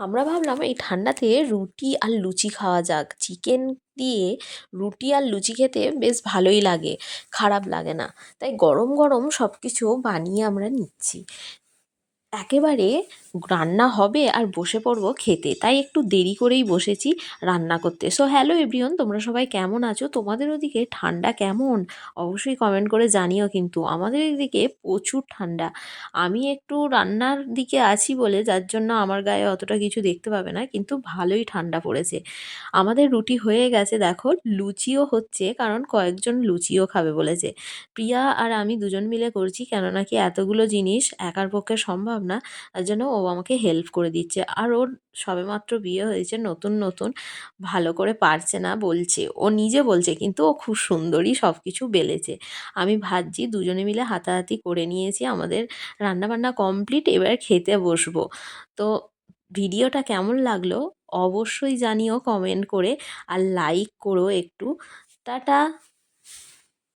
আমরা ভাবলাম এই ঠান্ডাতে রুটি আর লুচি খাওয়া যাক। চিকেন দিয়ে রুটি আর লুচি খেতে বেশ ভালোই লাগে, খারাপ লাগে না। তাই গরম গরম সব কিছু বানিয়ে আমরা নিচ্ছি। একেবারে রান্না হবে আর বসে পড়ব খেতে। তাই একটু দেরি করেই বসেছি রান্না করতে। সো হ্যালো এভরিওন তোমরা সবাই কেমন আছো? তোমাদের ওদিকে ঠান্ডা কেমন? অবশ্যই কমেন্ট করে জানিও কিন্তু। আমাদের এদিকে প্রচুর ঠান্ডা। আমি একটু রান্নার দিকে আছি বলে, যার জন্য আমার গায়ে অতটা কিছু দেখতে পাবে না, কিন্তু ভালোই ঠান্ডা পড়েছে। আমাদের রুটি হয়ে গেছে, দেখো, লুচিও হচ্ছে, কারণ কয়েকজন লুচিও খাবে বলেছে। প্রিয়া আর আমি দুজন মিলে করছি, কেননা কি এতগুলো জিনিস একার পক্ষে সম্ভব না, তার জন্য ও আমাকে হেল্প করে দিচ্ছে। আর ওর সবেমাত্র বিয়ে হয়েছে, নতুন নতুন। ভালো করে পারছে না বলছে। ও নিজে বলছে, কিন্তু ও খুব সুন্দরই সব কিছু বেলেছে। আমি ভাবছি দুজনে মিলে হাতাহাতি করে নিয়েছি, আমাদের রান্নাবান্না কমপ্লিট এবার খেতে বসবো। তো ভিডিওটা কেমন লাগল? অবশ্যই জানিও কমেন্ট করে, আর লাইক করো একটু। টাটা!